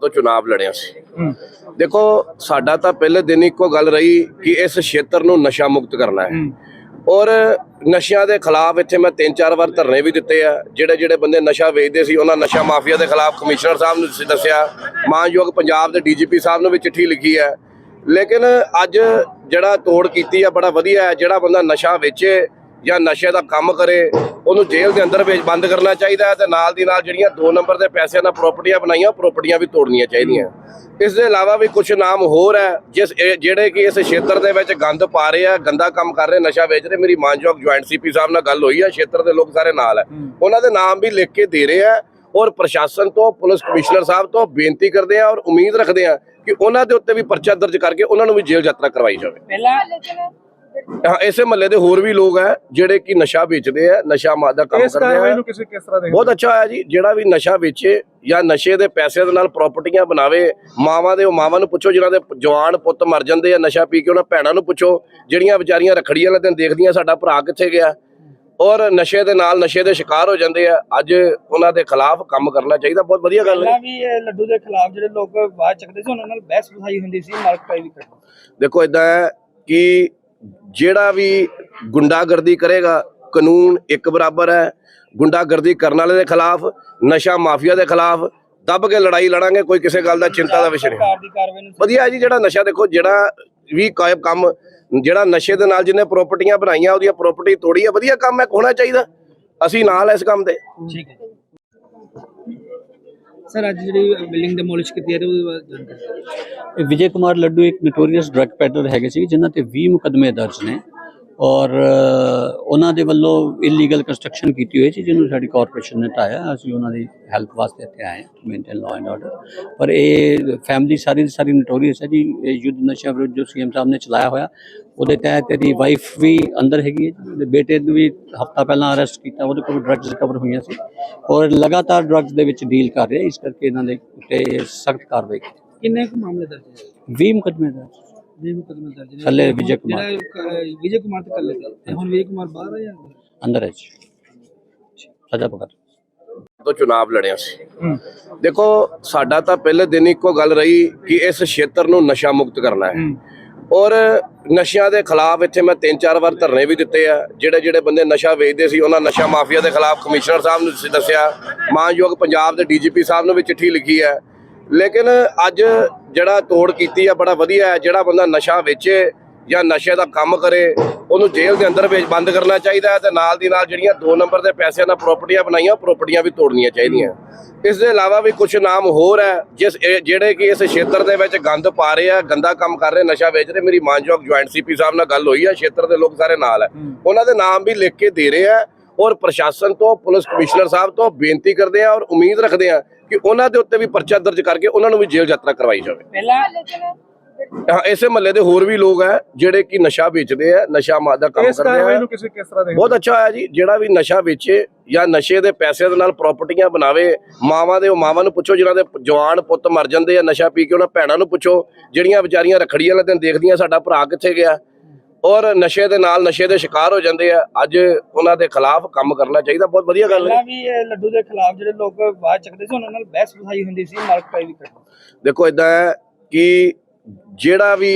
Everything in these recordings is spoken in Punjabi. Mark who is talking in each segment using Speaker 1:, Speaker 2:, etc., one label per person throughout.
Speaker 1: ਤੋਂ ਚੁਣਾਵ ਲੜਿਆ ਸੀ। ਦੇਖੋ ਸਾਡਾ ਤਾਂ ਪਹਿਲੇ ਦਿਨ ਇੱਕੋ ਗੱਲ ਰਹੀ ਕਿ ਇਸ ਖੇਤਰ ਨੂੰ ਨਸ਼ਾ ਮੁਕਤ ਕਰਨਾ ਹੈ। ਔਰ ਨਸ਼ਿਆਂ ਦੇ ਖਿਲਾਫ ਇੱਥੇ ਮੈਂ ਤਿੰਨ ਚਾਰ ਵਾਰ ਧਰਨੇ ਵੀ ਦਿੱਤੇ ਆ। ਜਿਹੜੇ ਜਿਹੜੇ ਬੰਦੇ ਨਸ਼ਾ ਵੇਚਦੇ ਸੀ ਉਹਨਾਂ ਨਸ਼ਾ ਮਾਫੀਆ ਦੇ ਖਿਲਾਫ ਕਮਿਸ਼ਨਰ ਸਾਹਿਬ ਨੂੰ ਸ- ਦੱਸਿਆ ਮਾਨਯੋਗ ਪੰਜਾਬ ਦੇ ਡੀਜੀਪੀ ਸਾਹਿਬ ਨੂੰ ਵੀ ਚਿੱਠੀ ਲਿਖੀ ਹੈ। ਲੇਕਿਨ ਅੱਜ ਜਿਹੜਾ ਤੋੜ ਕੀਤੀ ਆ ਬੜਾ ਵਧੀਆ ਹੈ। ਜਿਹੜਾ ਬੰਦਾ ਨਸ਼ਾ ਵੇਚੇ ਜਾਂ ਨਸ਼ੇ ਦਾ ਕੰਮ ਕਰੇ ਉਹਨੂੰ ਜੇਲ੍ਹ ਦੇ ਅੰਦਰ ਵਿੱਚ ਬੰਦ ਕਰਨਾ ਚਾਹੀਦਾ ਹੈ ਤੇ ਨਾਲ ਦੀ ਨਾਲ ਜਿਹੜੀਆਂ 2 ਨੰਬਰ ਦੇ ਪੈਸਿਆਂ ਨਾਲ ਪ੍ਰਾਪਰਟੀਆਂ ਬਣਾਈਆਂ ਪ੍ਰਾਪਰਟੀਆਂ ਵੀ ਤੋੜਨੀਆਂ ਚਾਹੀਦੀਆਂ। ਇਸ ਦੇ ਇਲਾਵਾ ਵੀ ਕੁਝ ਨਾਮ ਹੋਰ ਹੈ ਜਿਸ ਜਿਹੜੇ ਕਿ ਇਸ ਖੇਤਰ ਦੇ ਵਿੱਚ ਗੰਦ ਪਾ ਰਹੇ ਆ ਗੰਦਾ ਕੰਮ ਕਰ ਰਹੇ ਨਸ਼ਾ ਵੇਚ ਰਹੇ ਮੇਰੀ ਮਾਨਯੋਗ ਜੁਆਇੰਟ ਸੀਪੀ ਸਾਹਿਬ ਨਾਲ ਗੱਲ ਹੋਈ ਆ ਖੇਤਰ ਦੇ ਲੋਕ ਸਾਰੇ ਨਾਲ ਹੈ। ਉਹਨਾਂ ਦੇ ਨਾਮ ਵੀ ਲਿਖ ਕੇ ਦੇ ਰਹੇ ਆ ਔਰ ਪ੍ਰਸ਼ਾਸਨ ਤੋਂ ਪੁਲਿਸ ਕਮਿਸ਼ਨਰ ਸਾਹਿਬ ਤੋਂ ਬੇਨਤੀ ਕਰਦੇ ਆ ਔਰ ਉਮੀਦ ਰੱਖਦੇ ਆ ਕਿ ਉਹਨਾਂ ਦੇ ਉੱਤੇ ਵੀ ਪਰਚਾ ਦਰਜ ਕਰਕੇ ਉਹਨਾਂ ਨੂੰ ਵੀ ਜੇਲ੍ਹ ਯਾਤਰਾ ਕਰਵਾਈ ਜਾਵੇ।
Speaker 2: ਪਹਿਲਾਂ
Speaker 1: ਹਾਂ ਇਸੇ ਮਹੱਲੇ ਦੇ ਹੋਰ ਵੀ ਲੋਕ ਹੈ ਜਿਹੜੇ ਕਿ ਨਸ਼ਾ ਵੇਚਦੇ ਆ ਨਸ਼ਾ ਮਾਦਾ ਕੰਮ
Speaker 3: ਇਸ
Speaker 1: ਕਰਦੇ
Speaker 3: ਕਾਰਵਾਈ
Speaker 1: ਆ।
Speaker 3: ਨੂੰ ਕਿਸੇ ਕਿਸ ਤਰ੍ਹਾਂ ਦੇ
Speaker 1: ਬਹੁਤ ਅੱਛਾ ਹੋਇਆ ਜੀ ਜਿਹੜਾ ਵੀ ਨਸ਼ਾ ਵੇਚੇ ਜਾਂ ਨਸ਼ੇ ਦੇ ਪੈਸੇ ਦੇ ਨਾਲ ਪ੍ਰਾਪਰਟੀਆਂ ਬਣਾਵੇ ਮਾਵਾਂ ਦੇ ਉਹ ਮਾਵਾਂ ਨੂੰ ਪੁੱਛੋ ਜਿਨ੍ਹਾਂ ਦੇ ਜਵਾਨ ਪੁੱਤ ਮਰ ਜਾਂਦੇ ਆ ਨਸ਼ਾ ਪੀ ਕੇ ਉਹਨਾਂ ਭੈਣਾਂ ਨੂੰ ਪੁੱਛੋ ਜਿਹੜੀਆਂ ਵਿਚਾਰੀਆਂ ਰਖੜੀ ਵਾਲੇ ਦਿਨ ਦੇਖਦੀਆਂ ਸਾਡਾ ਭਰਾ ਕਿੱਥੇ ਗਿਆ? ਔਰ ਨਸ਼ੇ ਦੇ ਨਾਲ ਨਸ਼ੇ ਦੇ ਸ਼ਿਕਾਰ ਹੋ ਜਾਂਦੇ ਆ ਅੱਜ ਉਹਨਾਂ ਦੇ ਖਿਲਾਫ ਕੰਮ ਕਰਨਾ ਚਾਹੀਦਾ ਬਹੁਤ ਵਧੀਆ ਗੱਲ ਹੈ।
Speaker 2: ਪਹਿਲਾਂ ਵੀ ਇਹ ਲੱਡੂ ਦੇ ਖਿਲਾਫ ਜਿਹੜੇ ਲੋਕ ਆਵਾਜ਼ ਚੱਕਦੇ ਸੀ ਉਹਨਾਂ ਨਾਲ ਬਹਿਸ ਬਸਾਈ ਹੁੰਦੀ ਸੀ ਮਾਲਕਪਾਈ ਵੀ ਕਰਦੇ।
Speaker 1: ਦੇਖੋ ਇਦਾਂ ਹੈ ਕਿ ਜਿਹੜਾ ਵੀ ਗੁੰਡਾਗਰਦੀ ਕਰੇਗਾ ਕਾਨੂੰਨ ਇੱਕ ਬਰਾਬਰ ਹੈ। ਗੁੰਡਾਗਰਦੀ ਕਰਨ ਵਾਲੇ ਦੇ ਖਿਲਾਫ ਨਸ਼ਾ ਮਾਫੀਆ ਦੇ ਖਿਲਾਫ ਦੱਬ ਕੇ ਲੜਾਈ ਲੜਾਂਗੇ ਕੋਈ ਕਿਸੇ ਗੱਲ ਦਾ ਚਿੰਤਾ ਦਾ ਵਿਸ਼ੇ ਨਹੀਂ। ਵਧੀਆ ਜੀ ਜਿਹੜਾ ਨਸ਼ਾ ਦੇਖੋ ਜਿਹੜਾ ਵੀ ਕਾਇਬ ਕੰਮ ਜਿਹੜਾ ਨਸ਼ੇ ਦੇ ਨਾਲ ਜਿਹਨੇ ਪ੍ਰਾਪਰਟੀਆਂ ਬਣਾਈਆਂ ਉਹਦੀਆਂ ਪ੍ਰਾਪਰਟੀ ਤੋੜੀ ਹੈ ਵਧੀਆ ਕੰਮ ਹੈ ਹੋਣਾ ਚਾਹੀਦਾ। ਅਸੀਂ ਨਾਲ ਇਸ ਕੰਮ ਦੇ
Speaker 2: ਠੀਕ ਹੈ ਸਰ, ਅੱਜ ਜਿਹੜੀ ਬਿਲਡਿੰਗ ਡਿਮੋਲਿਸ਼ ਕੀਤੀ ਹੈ, ਤੇ ਉਹਦੇ ਬਾਰੇ ਜਾਣਕਾਰੀ
Speaker 4: ਵਿਜੇ ਕੁਮਾਰ ਲੱਡੂ ਇੱਕ ਨੋਟੋਰੀਅਸ ਡਰੱਗ ਪੈਡਲਰ ਹੈਗੇ ਸੀ, ਜਿਨ੍ਹਾਂ ਤੇ 20 ਮੁਕਦਮੇ ਦਰਜ ਨੇ। ਔਰ ਉਹਨਾਂ ਦੇ ਵੱਲੋਂ ਇਲੀਗਲ ਕੰਸਟਰਕਸ਼ਨ ਕੀਤੀ ਹੋਈ ਸੀ ਜਿਹਨੂੰ ਸਾਡੀ ਕਾਰਪੋਰੇਸ਼ਨ ਨੇ ਢਾਇਆ ਅਸੀਂ ਉਹਨਾਂ ਦੀ ਹੈਲਪ ਵਾਸਤੇ ਇੱਥੇ ਆਏ ਹਾਂ ਮੇਨਟੇਨ ਲਾਅ ਐਂਡ ਆਰਡਰ ਪਰ ਇਹ ਫੈਮਿਲੀ ਸਾਰੀ ਦੀ ਸਾਰੀ ਨੋਟੋਰੀਅਸ ਹੈ ਜੀ। ਇਹ ਯੁੱਧ ਨਸ਼ਾ ਵਿਰੁੱਧ ਜੋ ਸੀਐਮ ਸਾਹਿਬ ਨੇ ਚਲਾਇਆ ਹੋਇਆ ਉਹਦੇ ਤਹਿਤ ਇਹਦੀ ਵਾਈਫ ਵੀ ਅੰਦਰ ਹੈਗੀ ਹੈ ਜੀ। ਉਹਦੇ ਬੇਟੇ ਨੂੰ ਵੀ ਹਫਤਾ ਪਹਿਲਾਂ ਅਰੈਸਟ ਕੀਤਾ ਉਹਦੇ ਕੋਲ ਡਰੱਗਸ ਰਿਕਵਰ ਹੋਈਆਂ ਸੀ। ਔਰ ਲਗਾਤਾਰ ਡਰੱਗਸ ਦੇ ਵਿੱਚ ਡੀਲ ਕਰ ਰਿਹਾ ਇਸ ਕਰਕੇ ਇਹਨਾਂ ਦੇ ਉੱਤੇ ਸਖਤ ਕਾਰਵਾਈ ਕੀਤੀ।
Speaker 2: ਕਿੰਨੇ ਕੁ ਮਾਮਲੇ ਦਰਜ ਹੈ
Speaker 4: 20 ਮੁਕਦਮੇ ਦਰਜ।
Speaker 2: ਵੀ ਮੁਕਦਮੇ ਦਰਜ ਨੇ।
Speaker 4: ਥੱਲੇ ਵਿਜੇ ਕੁਮਾਰ।
Speaker 2: ਜਿਹੜਾ ਅਹ, ਵਿਜੇ ਕੁਮਾਰ ਤੇ ਕਰ ਲਿਆ ਤੇ ਹੁਣ ਵਿਜੇ ਕੁਮਾਰ ਬਾਹਰ ਆ ਜਾਂ ਅੰਦਰ?
Speaker 4: ਅੰਦਰ ਹੈ ਜੀ। ਸਜ਼ਾ ਪਕੜ
Speaker 1: ਤੋਂ ਚੁਣਾਵ ਲੜਿਆ ਸੀ। ਦੇਖੋ ਸਾਡਾ ਤਾਂ ਪਹਿਲੇ ਦਿਨ ਇੱਕੋ ਗੱਲ ਰਹੀ ਕਿ ਇਸ ਖੇਤਰ ਨੂੰ ਨਸ਼ਾ ਮੁਕਤ ਕਰਨਾ ਹੈ। ਔਰ ਨਸ਼ਿਆਂ ਦੇ ਖਿਲਾਫ ਇੱਥੇ ਮੈਂ ਤਿੰਨ ਚਾਰ ਵਾਰ ਧਰਨੇ ਵੀ ਦਿੱਤੇ ਆ। ਜਿਹੜੇ ਜਿਹੜੇ ਬੰਦੇ ਨਸ਼ਾ ਵੇਚਦੇ ਸੀ ਉਹਨਾਂ ਨਸ਼ਾ ਮਾਫੀਆ ਦੇ ਖਿਲਾਫ ਕਮਿਸ਼ਨਰ ਸਾਹਿਬ ਨੂੰ ਸ- ਦੱਸਿਆ। ਮਾਨਯੋਗ ਪੰਜਾਬ ਦੇ ਡੀਜੀਪੀ ਸਾਹਿਬ ਨੂੰ ਵੀ ਚਿੱਠੀ ਲਿਖੀ ਹੈ। ਲੇਕਿਨ ਅੱਜ ਜਿਹੜਾ ਤੋੜ ਕੀਤੀ ਆ ਬੜਾ ਵਧੀਆ ਹੈ ਜਿਹੜਾ ਬੰਦਾ ਨਸ਼ਾ ਵੇਚੇ ਜਾਂ ਨਸ਼ੇ ਦਾ ਕੰਮ ਕਰੇ ਉਹਨੂੰ ਜੇਲ੍ਹ ਦੇ ਅੰਦਰ ਵਿੱਚ ਬੰਦ ਕਰਨਾ ਚਾਹੀਦਾ ਹੈ ਤੇ ਨਾਲ ਦੀ ਨਾਲ ਜਿਹੜੀਆਂ 2 ਨੰਬਰ ਦੇ ਪੈਸਿਆਂ ਨਾਲ ਪ੍ਰਾਪਰਟੀਆਂ ਬਣਾਈਆਂ ਪ੍ਰਾਪਰਟੀਆਂ ਵੀ ਤੋੜਨੀਆਂ ਚਾਹੀਦੀਆਂ। ਇਸ ਦੇ ਇਲਾਵਾ ਵੀ ਕੁਝ ਨਾਮ ਹੋਰ ਹੈ ਜਿਸ ਜਿਹੜੇ ਕਿ ਇਸ ਖੇਤਰ ਦੇ ਵਿੱਚ ਗੰਦ ਪਾ ਰਹੇ ਆ ਗੰਦਾ ਕੰਮ ਕਰ ਰਹੇ ਨਸ਼ਾ ਵੇਚ ਰਹੇ ਮੇਰੀ ਮਾਨਯੋਗ ਜੁਆਇੰਟ ਸੀਪੀ ਸਾਹਿਬ ਨਾਲ ਗੱਲ ਹੋਈ ਆ ਖੇਤਰ ਦੇ ਲੋਕ ਸਾਰੇ ਨਾਲ ਹੈ। ਉਹਨਾਂ ਦੇ ਨਾਮ ਵੀ ਲਿਖ ਕੇ ਦੇ ਰਹੇ ਆ ਔਰ ਪ੍ਰਸ਼ਾਸਨ ਤੋਂ ਪੁਲਿਸ ਕਮਿਸ਼ਨਰ ਸਾਹਿਬ ਤੋਂ ਬੇਨਤੀ ਕਰਦੇ ਆ ਔਰ ਉਮੀਦ ਰੱਖਦੇ ਆ ਕਿ ਉਹਨਾਂ ਦੇ ਉੱਤੇ ਵੀ ਪਰਚਾ ਦਰਜ ਕਰਕੇ ਉਹਨਾਂ ਨੂੰ ਵੀ ਜੇਲ੍ਹ ਯਾਤਰਾ ਕਰਵਾਈ ਜਾਵੇ।
Speaker 2: ਪਹਿਲਾਂ
Speaker 1: ਹਾਂ ਇਸੇ ਮਹੱਲੇ ਦੇ ਹੋਰ ਵੀ ਲੋਕ ਹੈ ਜਿਹੜੇ ਕਿ ਨਸ਼ਾ ਵੇਚਦੇ ਆ ਨਸ਼ਾ ਮਾਦਾ ਕੰਮ ਕਰਦੇ ਆ
Speaker 3: ਨੂੰ ਕਿਸੇ ਕਿਸ ਤਰ੍ਹਾਂ ਦੇ
Speaker 1: ਬਹੁਤ ਅੱਛਾ ਹੋਇਆ ਜੀ ਜਿਹੜਾ ਵੀ ਨਸ਼ਾ ਵੇਚੇ ਜਾਂ ਨਸ਼ੇ ਦੇ ਪੈਸੇ ਦੇ ਨਾਲ ਪ੍ਰਾਪਰਟੀਆਂ ਬਣਾਵੇ ਮਾਵਾਂ ਦੇ ਉਹ ਮਾਵਾਂ ਨੂੰ ਪੁੱਛੋ ਜਿਨ੍ਹਾਂ ਦੇ ਜਵਾਨ ਪੁੱਤ ਮਰ ਜਾਂਦੇ ਆ ਨਸ਼ਾ ਪੀ ਕੇ ਉਹਨਾਂ ਭੈਣਾਂ ਨੂੰ ਪੁੱਛੋ ਜਿਹੜੀਆਂ ਵਿਚਾਰੀਆਂ ਰਖੜੀ ਵਾਲੇ ਦਿਨ ਦੇਖਦੀਆਂ ਸਾਡਾ ਭਰਾ ਕਿੱਥੇ ਗਿਆ ਔਰ ਨਸ਼ੇ ਦੇ ਨਾਲ ਨਸ਼ੇ ਦੇ ਸ਼ਿਕਾਰ ਹੋ ਜਾਂਦੇ ਆ। ਅੱਜ ਉਹਨਾਂ ਦੇ ਖਿਲਾਫ ਕੰਮ ਕਰਨਾ ਚਾਹੀਦਾ। ਬਹੁਤ ਵਧੀਆ ਗੱਲ ਹੈ।
Speaker 2: ਪਹਿਲਾਂ ਵੀ ਇਹ ਲੱਡੂ ਦੇ ਖਿਲਾਫ ਜਿਹੜੇ ਲੋਕ ਆਵਾਜ਼ ਚੱਕਦੇ ਸੀ ਉਹਨਾਂ ਨਾਲ ਬਹਿਸ ਬਸਾਈ ਹੁੰਦੀ ਸੀ ਮਾਲਕਪਾਈ ਵੀ ਕਰਦੇ
Speaker 1: ਦੇਖੋ ਇਦਾਂ ਹੈ ਕਿ ਜਿਹੜਾ ਵੀ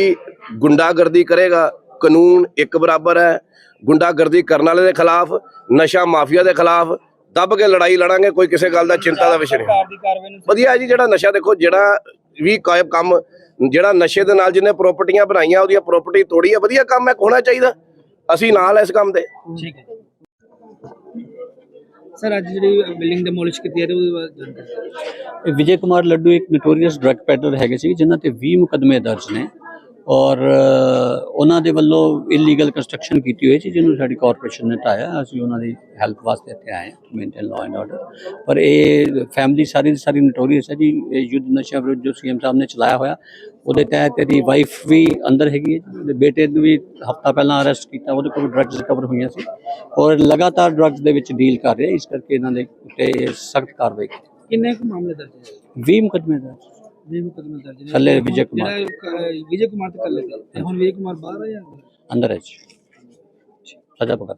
Speaker 1: ਗੁੰਡਾਗਰਦੀ ਕਰੇਗਾ ਕਾਨੂੰਨ ਇੱਕ ਬਰਾਬਰ ਹੈ। ਗੁੰਡਾਗਰਦੀ ਕਰਨ ਵਾਲੇ ਦੇ ਖਿਲਾਫ ਨਸ਼ਾ ਮਾਫੀਆ ਦੇ ਖਿਲਾਫ ਦੱਬ ਕੇ ਲੜਾਈ ਲੜਾਂਗੇ ਕੋਈ ਕਿਸੇ ਗੱਲ ਦਾ ਚਿੰਤਾ ਦਾ ਵਿਸ਼ੇ ਨਹੀਂ।
Speaker 2: ਸਰਕਾਰ ਦੀ ਕਾਰਵਾਈ ਨੂੰ
Speaker 1: ਵਧੀਆ ਹੈ ਜੀ ਜਿਹੜਾ ਨਸ਼ਾ ਦੇਖੋ ਜਿਹੜਾ ਵੀ ਕਾਇਬ ਕੰਮ ਜਿਹੜਾ ਨਸ਼ੇ ਦੇ ਨਾਲ ਜਿਹਨੇ ਪ੍ਰਾਪਰਟੀਆਂ ਬਣਾਈਆਂ ਉਹਦੀਆਂ ਪ੍ਰਾਪਰਟੀ ਤੋੜੀ ਹੈ ਵਧੀਆ ਕੰਮ ਹੈ ਹੋਣਾ ਚਾਹੀਦਾ। ਅਸੀਂ ਨਾਲ ਇਸ ਕੰਮ ਦੇ।
Speaker 2: ਠੀਕ ਹੈ। ਸਰ ਅੱਜ ਜਿਹੜੀ ਬਿਲਡਿੰਗ ਡਿਮੋਲਿਸ਼ ਕੀਤੀ ਹੈ ਉਹਦੇ ਬਾਰੇ
Speaker 4: ਵਿਜੇ ਕੁਮਾਰ ਲੱਡੂ ਇੱਕ ਨੋਟੋਰੀਅਸ ਡਰੱਗ ਪੈਡਲਰ ਹੈਗੇ ਸੀ ਜਿਨ੍ਹਾਂ ਤੇ 20 ਮੁਕਦਮੇ ਦਰਜ ਨੇ। ਔਰ ਉਹਨਾਂ ਦੇ ਵੱਲੋਂ ਇਲੀਗਲ ਕੰਸਟਰਕਸ਼ਨ ਕੀਤੀ ਹੋਈ ਸੀ ਜਿਹਨੂੰ ਸਾਡੀ ਕਾਰਪੋਰੇਸ਼ਨ ਨੇ ਢਾਇਆ ਅਸੀਂ ਉਹਨਾਂ ਦੀ ਹੈਲਪ ਵਾਸਤੇ ਇੱਥੇ ਆਏ ਹਾਂ ਮੇਨਟੇਨ ਲਾਅ ਐਂਡ ਆਰਡਰ ਪਰ ਇਹ ਫੈਮਿਲੀ ਸਾਰੀ ਦੀ ਸਾਰੀ ਨੋਟੋਰੀਅਸ ਹੈ ਜੀ। ਇਹ ਯੁੱਧ ਨਸ਼ਾ ਵਿਰੁੱਧ ਜੋ ਸੀਐਮ ਸਾਹਿਬ ਨੇ ਚਲਾਇਆ ਹੋਇਆ ਉਹਦੇ ਤਹਿਤ ਇਹਦੀ ਵਾਈਫ ਵੀ ਅੰਦਰ ਹੈਗੀ ਹੈ। ਉਹਦੇ ਬੇਟੇ ਨੂੰ ਵੀ ਹਫਤਾ ਪਹਿਲਾਂ ਅਰੈਸਟ ਕੀਤਾ ਉਹਦੇ ਕੋਲ ਡਰੱਗਸ ਰਿਕਵਰ ਹੋਈਆਂ ਸੀ ਔਰ ਲਗਾਤਾਰ ਡਰੱਗਸ ਦੇ ਵਿੱਚ ਡੀਲ ਕਰ ਰਿਹਾ ਇਸ ਕਰਕੇ ਇਹਨਾਂ ਦੇ ਉੱਤੇ ਸਖਤ ਕਾਰਵਾਈ ਕੀਤੀ।
Speaker 2: ਕਿੰਨੇ ਕੁ ਮਾਮਲੇ ਦਰਜ ਹੈ
Speaker 4: 20 ਮੁਕਦਮੇ ਦਰਜ।
Speaker 2: ਵੀ ਮੁਕਦਮੇ ਦਰਜ ਨੇ।
Speaker 4: ਥੱਲੇ ਵਿਜੇ ਕੁਮਾਰ।
Speaker 2: ਵਿਜੇ ਕੁਮਾਰ ਤੇ ਕਰ ਲਿਆ ਤੇ ਹੁਣ ਵਿਜੇ ਕੁਮਾਰ ਬਾਹਰ ਆ ਜਾਂ?
Speaker 4: ਅੰਦਰ? ਹੈ ਜੀ। ਸਜ਼ਾ ਪਕੜ